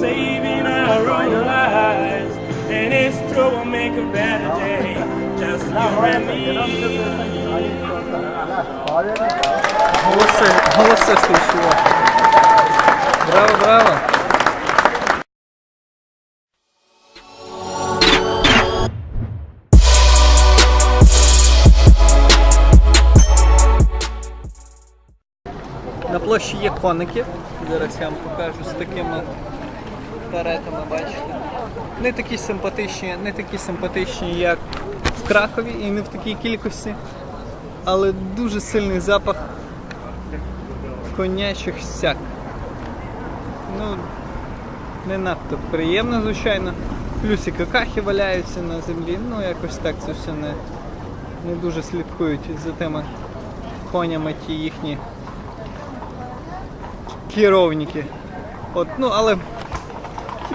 saving our own lives. And it's true, we'll make a better day. Just you and me. Голоси, голоси слышу. Браво, браво. На площі є коники. Зараз я вам покажу з такими каретами, бачите. Не такі симпатичні, не такі симпатичні, як в Кракові і не в такій кількості, але дуже сильний запах конячих сяк. Ну, не надто приємно, звичайно. Плюс і какахи валяються на землі. Ну, якось так це все не, не дуже слідкують за тими конями ті їхні керівники. От, ну, але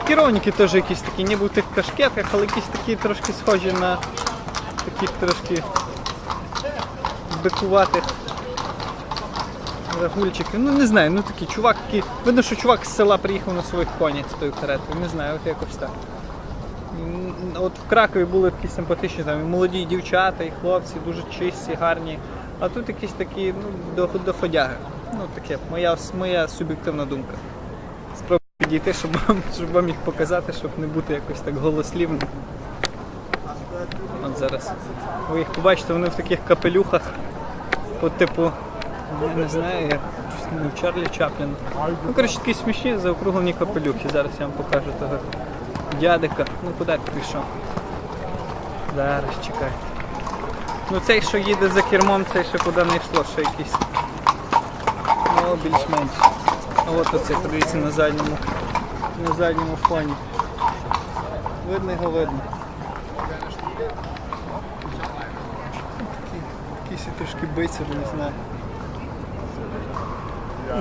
керівники теж якісь такі, ніби в тих кашкетах, але якісь такі трошки схожі на таких трошки бикуватих рагульчиків. Ну не знаю, ну такий чувак, який. Видно, що чувак з села приїхав на своїх конях з тою каретою. Не знаю, от якось так. От в Кракові були такі симпатичні, там і молоді дівчата, і хлопці, дуже чисті, гарні. А тут якісь такі, ну, до- доходяги. Ну таке, моя, моя суб'єктивна думка. Підійти, щоб вам, щоб вам їх показати, щоб не бути якось так голослівним. От зараз. Ви їх побачите, вони в таких капелюхах, по типу, я не знаю, як не в Чарлі Чапліна. Ну, коротше, такі смішні заокруглені капелюхи. Зараз я вам покажу того дядика. Ну куди ти пішов? Зараз чекай. Ну цей, що їде за кермом, цей ще куди не йшло, ще якийсь. Ну, більш-менш. А от оце, подивіться на задньому, на задньому фоні. Видно його видно. Якийсь трошки бицер, не знаю.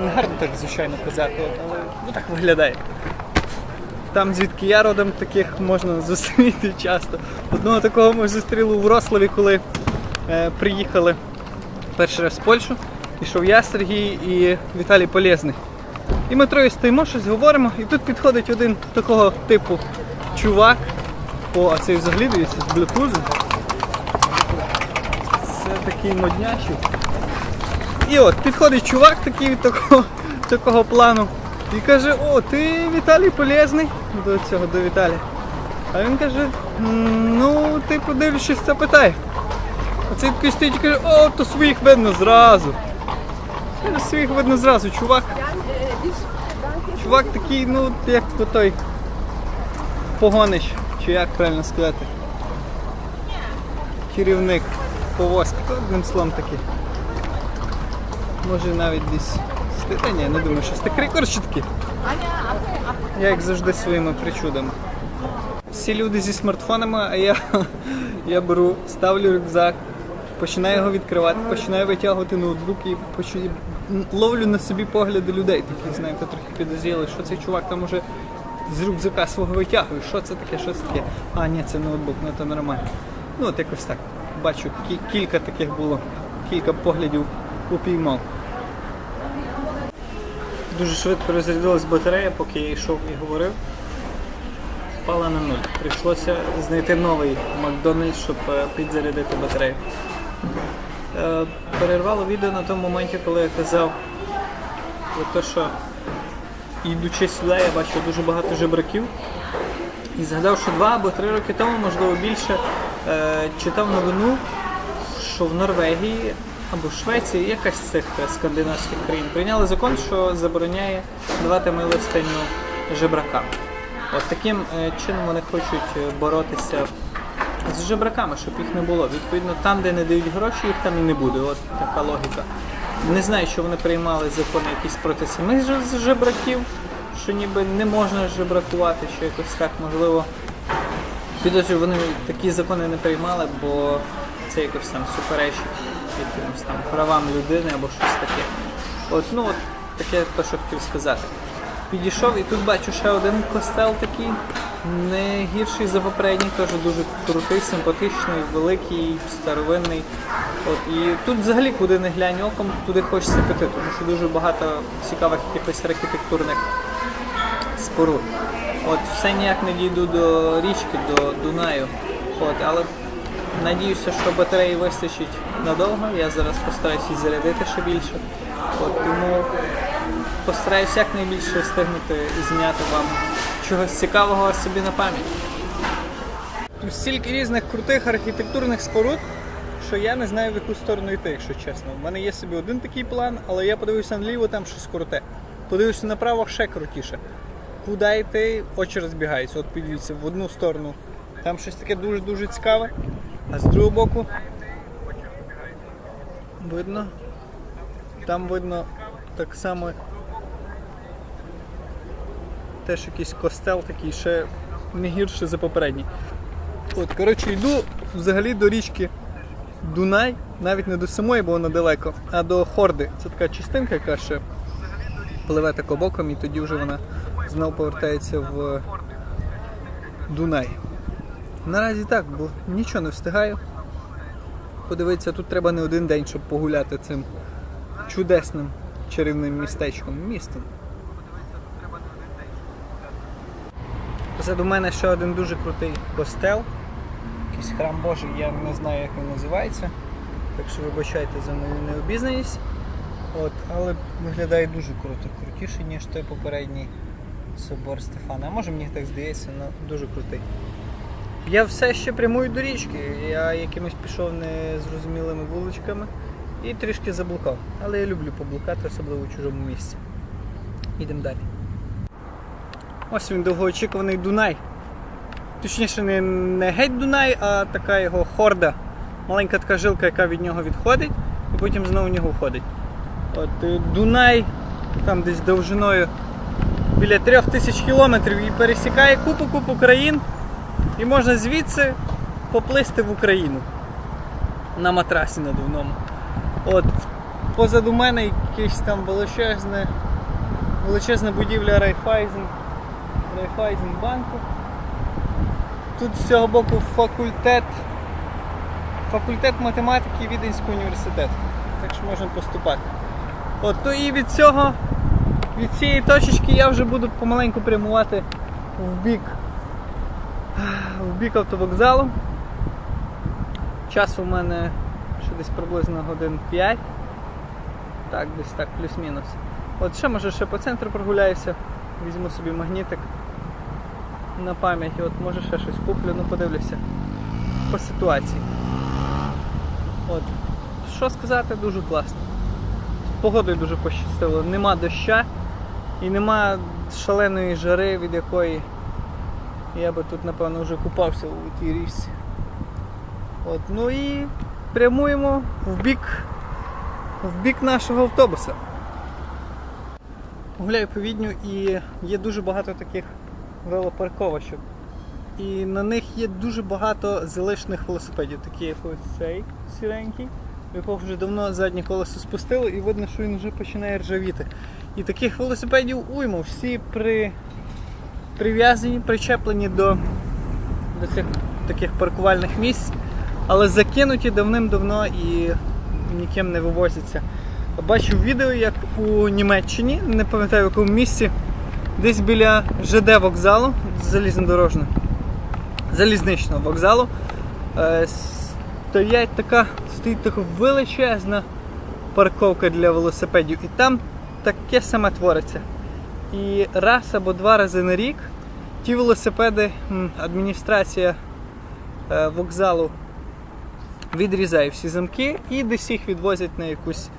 Не гарно так, звичайно, казати, але ну, так виглядає. Там, звідки я родом, таких можна зустріти часто. Одного такого ми зустріли у Врославі, коли е, приїхали перший раз в Польщу. Пішов я, Сергій і Віталій Полезний. І ми троє стоїмо, щось говоримо, і тут підходить один такого типу чувак. О, а цей взагалі дивіться з блютузом. Це такий моднячий. І от підходить чувак такий такого, такого плану і каже, о, ти Віталій полезний до цього, до Віталія. А він каже, ну, ти подивлячись, це питає. А цей такий стоїть і каже, о, то своїх видно зразу. Каже, своїх видно зразу, чувак. Чувак такий, ну, як то той погонич, чи як правильно сказати. Керівник повозки, одним словом такий. Може навіть десь Та ні, не думаю, що стикри коротше такі. Я як завжди своїми причудами. Всі люди зі смартфонами, а я, я беру, ставлю рюкзак, починаю його відкривати, починаю витягувати ноутбук і м, ловлю на собі погляди людей, таких, знаєте, трохи підозріли, що цей чувак там уже з рюкзака свого витягує, що це таке, що це таке. А, ні, це ноутбук, ну то нормально. Ну от якось так. Бачу, кі- кілька таких було, кілька поглядів упіймав. Дуже швидко розрядилась батарея, поки я йшов і говорив. Впала на нуль. Прийшлося знайти новий Макдональдс, щоб е, підзарядити батарею. Е, Перервало відео на тому моменті, коли я казав те, що йдучи сюди, я бачив дуже багато жебраків. І згадав, що два або три роки тому, можливо більше, е, читав новину, що в Норвегії або в Швеції, якась з цих скандинавських країн, прийняли закон, що забороняє давати милостиню жебракам. От таким е, чином вони хочуть боротися з жебраками, щоб їх не було. Відповідно, там, де не дають гроші, їх там і не буде. От така логіка. Не знаю, що вони приймали закони якісь проти самих жебраків, що ніби не можна жебракувати, що якось так можливо. Підозрюю, вони такі закони не приймали, бо це якось там суперечить якимось там правам людини або щось таке. От, ну от таке те, що хотів сказати. Підійшов і тут бачу ще один костел такий, не гірший за попередній, теж дуже крутий, симпатичний, великий, старовинний. От, і тут взагалі куди не глянь оком, туди хочеться піти, тому що дуже багато цікавих якихось архітектурних споруд. От все ніяк не дійду до річки, до Дунаю. От, але надіюся, що батареї вистачить надовго. Я зараз постараюся їх зарядити ще більше. От, тому постараюся якнайбільше встигнути зняти вам чогось цікавого собі на пам'ять. Тут стільки різних крутих архітектурних споруд, що я не знаю в яку сторону йти, якщо чесно. У мене є собі один такий план, але я подивився наліво, там щось круте. Подивився направо ще крутіше. Куди йти, очі розбігаються. От подивіться, в одну сторону там щось таке дуже-дуже цікаве, а з другого боку видно. Там видно так само теж якийсь костел такий ще не гірше за попередній. От, коротше, йду взагалі до річки Дунай, навіть не до самої, бо вона далеко, а до Хорди. Це така частинка, яка ще пливе тако боком, і тоді вже вона знову повертається в Дунай. Наразі так, бо нічого не встигаю. Подивитися, тут треба не один день, щоб погуляти цим чудесним чарівним містечком, містом. Позаду мене ще один дуже крутий костел. Якийсь храм Божий, я не знаю, як він називається. Так що вибачайте за мою необізнаність. От, але виглядає дуже круто, крутіше, ніж той попередній собор Стефана. А може мені так здається, але дуже крутий. Я все ще прямую до річки. Я якимось пішов незрозумілими вуличками і трішки заблукав. Але я люблю поблукати, особливо у чужому місці. Йдемо далі. Ось він довгоочікуваний Дунай. Точніше, не, не геть Дунай, а така його хорда. Маленька така жилка, яка від нього відходить, і потім знову в нього входить. От е, Дунай, там десь довжиною біля трьох тисяч кілометрів і пересікає купу-купу країн. І можна звідси поплисти в Україну на матрасі надувному. От, позаду мене якесь там величезне, величезна будівля Райфайзен, Райфайзен банку. Тут з цього боку факультет, факультет математики Віденського університету. Так що можна поступати. От, то і від цього, від цієї точечки я вже буду помаленьку прямувати в бік в бік автовокзалу. Час у мене ще десь приблизно годин 5. Так, десь так, плюс-мінус. От ще може ще по центру прогуляюся, візьму собі магнітик на пам'ять, от може ще щось куплю, ну подивлюся по ситуації. От. Що сказати, дуже класно. Погодою дуже пощастило. Нема доща і нема шаленої жари, від якої я би тут, напевно, вже купався у тій річці. От, ну і прямуємо в бік, в бік нашого автобуса. Гуляю по Відню і є дуже багато таких велопарковочок. І на них є дуже багато залишних велосипедів, такі як ось цей сіренький, в якого вже давно заднє колесо спустило і видно, що він вже починає ржавіти. І таких велосипедів уйму, всі при прив'язані, причеплені до, до цих таких паркувальних місць, але закинуті давним-давно і ніким не вивозяться. Бачив відео, як у Німеччині, не пам'ятаю в якому місці, десь біля ЖД вокзалу, залізнодорожного, залізничного вокзалу, е, стоять така, стоїть така величезна парковка для велосипедів. І там таке саме твориться. І раз або два рази на рік ті велосипеди адміністрація е, вокзалу відрізає всі замки і десь їх відвозять на якусь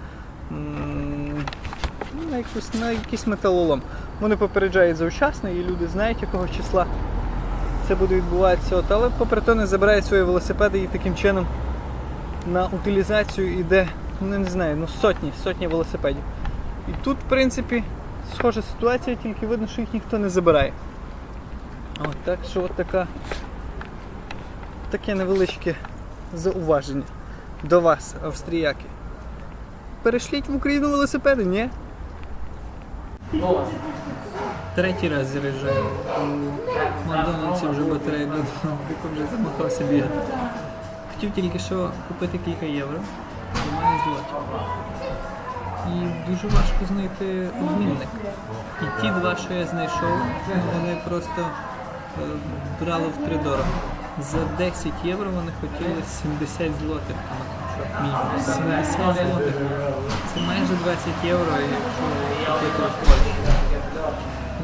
на, якусь, на якийсь металолом. Вони попереджають завчасно і люди знають, якого числа це буде відбуватися. От, але попри то не забирають свої велосипеди і таким чином на утилізацію йде, ну не знаю, ну сотні, сотні велосипедів. І тут, в принципі, схожа ситуація, тільки видно, що їх ніхто не забирає. От, так що от така, таке невеличке зауваження до вас, австріяки. Перешліть в Україну велосипеди, ні? Третій раз заряджаю. У Макдональдсі вже батарея додому, вже замахався бігати. Хотів тільки що купити кілька євро. До мене злотів. і дуже важко знайти обмінник. І ті два, що я знайшов, вони просто е, брали втридорого. За 10 євро вони хотіли 70 злотих. мінімум. 70 злотих. Це майже 20 євро, якщо в Польщі.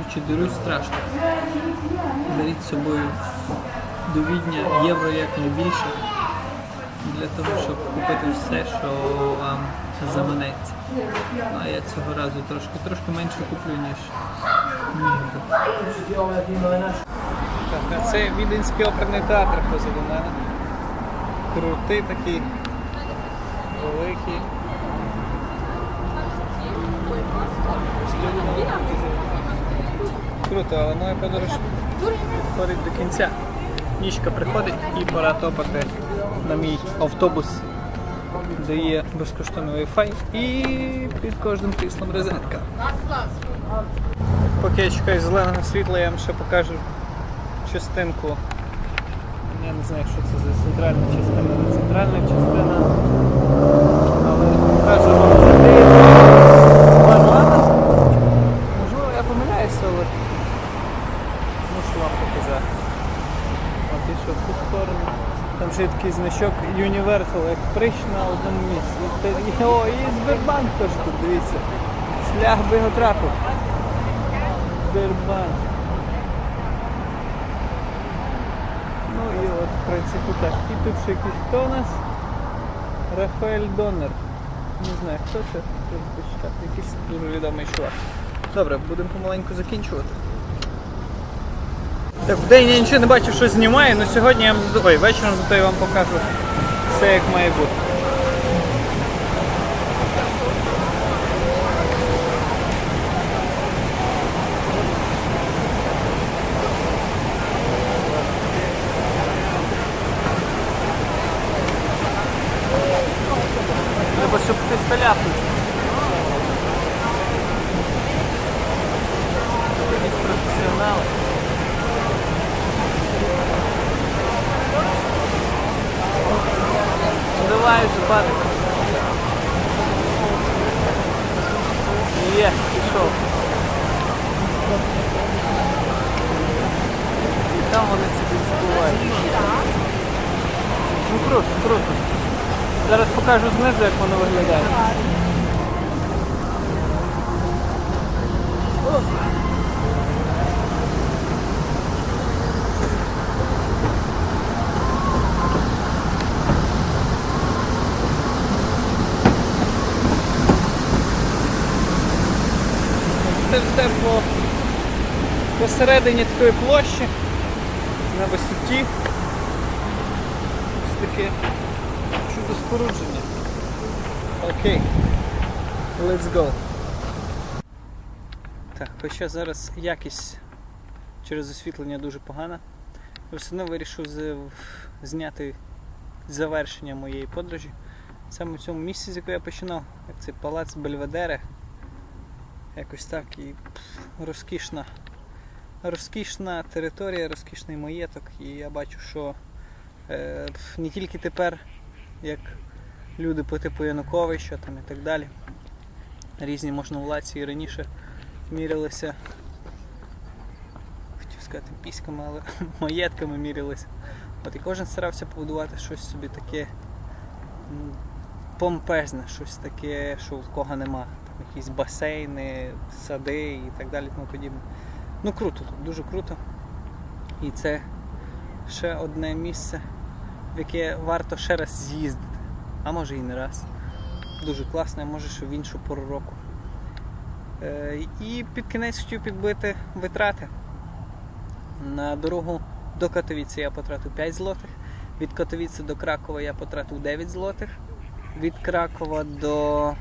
Коротше, деруть страшно. Беріть з собою до Відня євро якнайбільше для того, щоб купити все, що вам заманеться. А я цього разу трошки, трошки менше куплю, ніж міг. Так, а це Віденський оперний театр позаду мене. Крутий такий, великий. Круто, але моя подорож підходить до кінця. Нічка приходить і пора топати на мій автобус, де є безкоштовний Wi-Fi і під кожним кріслом розетка. Поки я чекаю зеленого світла, я вам ще покажу частинку. Я не знаю, що це за центральна частина, не центральна частина. Але покажу вам це здається. Ладно, Можливо, я помиляюся, але мушу вам показати. От і що в ту сторону. Там ще такий значок Universal, як прищ на одному місці. О, і Сбербанк теж тут, дивіться. Шлях би його трапив. Сбербанк. Ну і от, в принципі, так. І тут ще якийсь хто у нас? Рафаель Доннер. Не знаю, хто це. Якийсь дуже відомий чувак. Добре, будемо помаленьку закінчувати. Так, вдень я нічого не бачив, що знімаю, але сьогодні я вам ой, вечором зато я вам покажу все як має бути. Треба, щоб ти стрілявся. Якісь професіонали. Ну, Давай же, падай. Є, пішов. І там вони собі збувають. Ну круто, круто. Зараз покажу знизу, як воно виглядає. Це все по посередині такої площі на висоті. Ось таке чудо спорудження. Окей. Let's go. Так, хоча зараз якість через освітлення дуже погана. Все одно вирішив зняти завершення моєї подорожі. Саме в цьому місці, з якого я починав, як це палац Бельведере. Якось так і розкішна, розкішна територія, розкішний маєток. І я бачу, що е, не тільки тепер, як люди по типу Януковича там і так далі. Різні можновладці і раніше мірялися, хотів сказати піськами, але маєтками мірялися. От і кожен старався побудувати щось собі таке помпезне, щось таке, що в кого нема. Там якісь басейни, сади і так далі, тому подібне. Ну круто тут, дуже круто. І це ще одне місце, в яке варто ще раз з'їздити. А може і не раз. Дуже класно, а може ще в іншу пору року. Е, і під кінець хотів підбити витрати. На дорогу до Катовіці я потратив 5 злотих. Від Катовіці до Кракова я потратив 9 злотих. Від Кракова до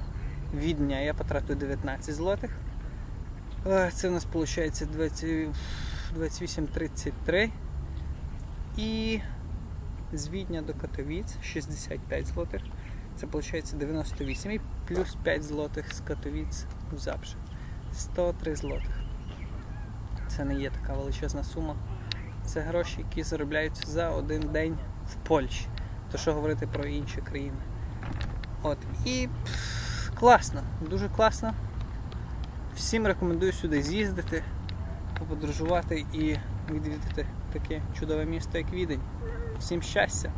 Відня я потратив 19 злотих. Це у нас виходить 28-33. І з Відня до Катовіць 65 злотих. Це виходить 98 і плюс 5 злотих з Катовіць в Запше. 103 злотих. Це не є така величезна сума. Це гроші, які заробляються за один день в Польщі. То що говорити про інші країни. От. І пф, класно, дуже класно. Всім рекомендую сюди з'їздити, поподорожувати і відвідати таке чудове місто, як Відень. Всім щастя!